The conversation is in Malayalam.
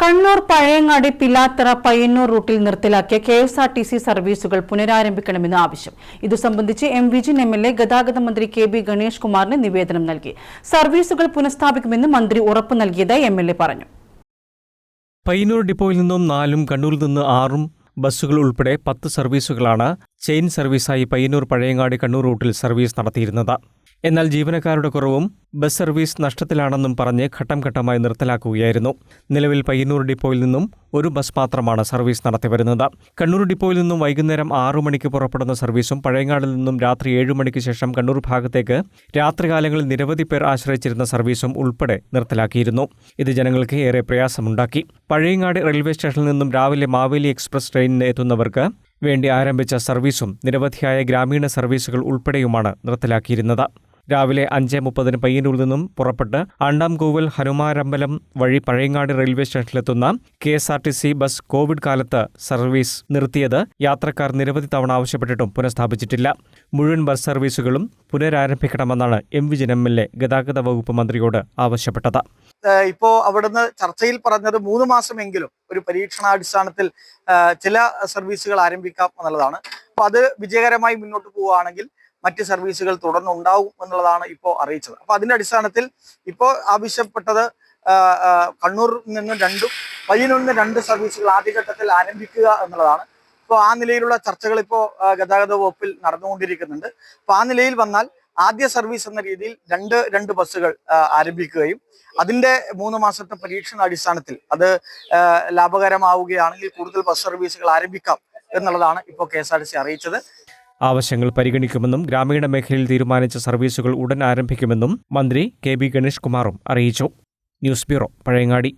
കണ്ണൂർ പഴയങ്ങാടി പിലാത്തറ പയ്യന്നൂർ റൂട്ടിൽ നിർത്തലാക്കിയ K S R T C സർവീസുകൾ പുനരാരംഭിക്കണമെന്ന് ആവശ്യം. ഇതു സംബന്ധിച്ച് M Vijin M L A ഗതാഗത മന്ത്രി കെ ബി ഗണേഷ് കുമാറിന് നിവേദനം നൽകി. സർവീസുകൾ പുനഃസ്ഥാപിക്കുമെന്ന് മന്ത്രി ഉറപ്പു നൽകിയതായി എം എൽ എ പറഞ്ഞു. പയ്യന്നൂർ ഡിപ്പോയിൽ നിന്നും നാലും കണ്ണൂരിൽ നിന്ന് ആറും ബസ്സുകൾ ഉൾപ്പെടെ പത്ത് സർവീസുകളാണ് ചെയിൻ സർവീസായി പയ്യന്നൂർ പഴയങ്ങാടി കണ്ണൂർ റൂട്ടിൽ സർവീസ് നടത്തിയിരുന്നത്. എന്നാൽ ജീവനക്കാരുടെ കുറവും ബസ് സർവീസ് നഷ്ടത്തിലാണെന്നും പറഞ്ഞ് ഘട്ടം ഘട്ടമായി നിർത്തലാക്കുകയായിരുന്നു. നിലവിൽ പയ്യന്നൂർ ഡിപ്പോയിൽ നിന്നും ഒരു ബസ് മാത്രമാണ് സർവീസ് നടത്തിവരുന്നത് കണ്ണൂർ ഡിപ്പോയിൽ നിന്നും വൈകുന്നേരം ആറു മണിക്ക് പുറപ്പെടുന്ന സർവീസും പഴയങ്ങാടിൽ നിന്നും രാത്രി ഏഴു മണിക്ക് ശേഷം കണ്ണൂർ ഭാഗത്തേക്ക് രാത്രികാലങ്ങളിൽ നിരവധി പേർ ആശ്രയിച്ചിരുന്ന സർവീസും ഉൾപ്പെടെ നിർത്തലാക്കിയിരുന്നു. ഇത് ജനങ്ങൾക്ക് ഏറെ പ്രയാസമുണ്ടാക്കി. പഴയങ്ങാടി റെയിൽവേ സ്റ്റേഷനിൽ നിന്നും രാവിലെ മാവേലി എക്സ്പ്രസ് ട്രെയിനിന് എത്തുന്നവർക്ക് വേണ്ടി ആരംഭിച്ച സർവീസും നിരവധിയായ ഗ്രാമീണ സർവീസുകൾ ഉൾപ്പെടെയുമാണ് നിർത്തലാക്കിയിരുന്നത്. രാവിലെ അഞ്ച് മുപ്പതിന് പയ്യന്നൂരിൽ നിന്നും പുറപ്പെട്ട് അണ്ടാംകോവിൽ ഹനുമാരമ്പലം വഴി Pazhayangadi railway സ്റ്റേഷനിലെത്തുന്ന K S R T C bus Covid കാലത്ത് സർവീസ് നിർത്തിയത് യാത്രക്കാർ നിരവധി തവണ ആവശ്യപ്പെട്ടിട്ടും പുനഃസ്ഥാപിച്ചിട്ടില്ല. മുഴുവൻ ബസ് സർവീസുകളും പുനരാരംഭിക്കണമെന്നാണ് M Vijayan M L A ഗതാഗത വകുപ്പ് മന്ത്രിയോട് ആവശ്യപ്പെട്ടത്. ഇപ്പോൾ ഇപ്പോ അവിടുന്ന് ചർച്ചയിൽ പറഞ്ഞത് മൂന്ന് മാസമെങ്കിലും ഒരു പരീക്ഷണാടിസ്ഥാനത്തിൽ ചില സർവീസുകൾ ആരംഭിക്കാം എന്നുള്ളതാണ്. അപ്പോൾ അത് വിജയകരമായി മുന്നോട്ട് പോവുകയാണെങ്കിൽ മറ്റ് സർവീസുകൾ തുടർന്നുണ്ടാവും എന്നുള്ളതാണ് ഇപ്പോൾ അറിയിച്ചത്. അപ്പോൾ അതിന്റെ അടിസ്ഥാനത്തിൽ ഇപ്പോൾ ആവശ്യപ്പെട്ടത് കണ്ണൂർ നിന്ന് രണ്ടും പയ്യന്നൂരിൽ നിന്ന് രണ്ട് സർവീസുകൾ ആദ്യഘട്ടത്തിൽ ആരംഭിക്കുക എന്നുള്ളതാണ്. ഇപ്പോൾ ആ നിലയിലുള്ള ചർച്ചകൾ ഇപ്പോൾ ഗതാഗത വകുപ്പിൽ നടന്നുകൊണ്ടിരിക്കുന്നുണ്ട്. അപ്പൊ ആ നിലയിൽ വന്നാൽ ആദ്യ സർവീസ് എന്ന രീതിയിൽ രണ്ട് രണ്ട് ബസ്സുകൾ ആരംഭിക്കുകയും അതിന്റെ മൂന്ന് മാസത്തെ പരീക്ഷണ അടിസ്ഥാനത്തിൽ അത് ലാഭകരമാവുകയാണെങ്കിൽ കൂടുതൽ ബസ് സർവീസുകൾ ആരംഭിക്കാം എന്നുള്ളതാണ് ഇപ്പോൾ കെ അറിയിച്ചത്. ആവശ്യങ്ങൾ പരിഗണിക്കുമെന്നും ഗ്രാമീണ മേഖലയിൽ തീരുമാനിച്ച സർവീസുകൾ ഉടൻ ആരംഭിക്കുമെന്നും മന്ത്രി കെ ബി ഗണേഷ് കുമാറും അറിയിച്ചു. News bureau Pazhayangadi.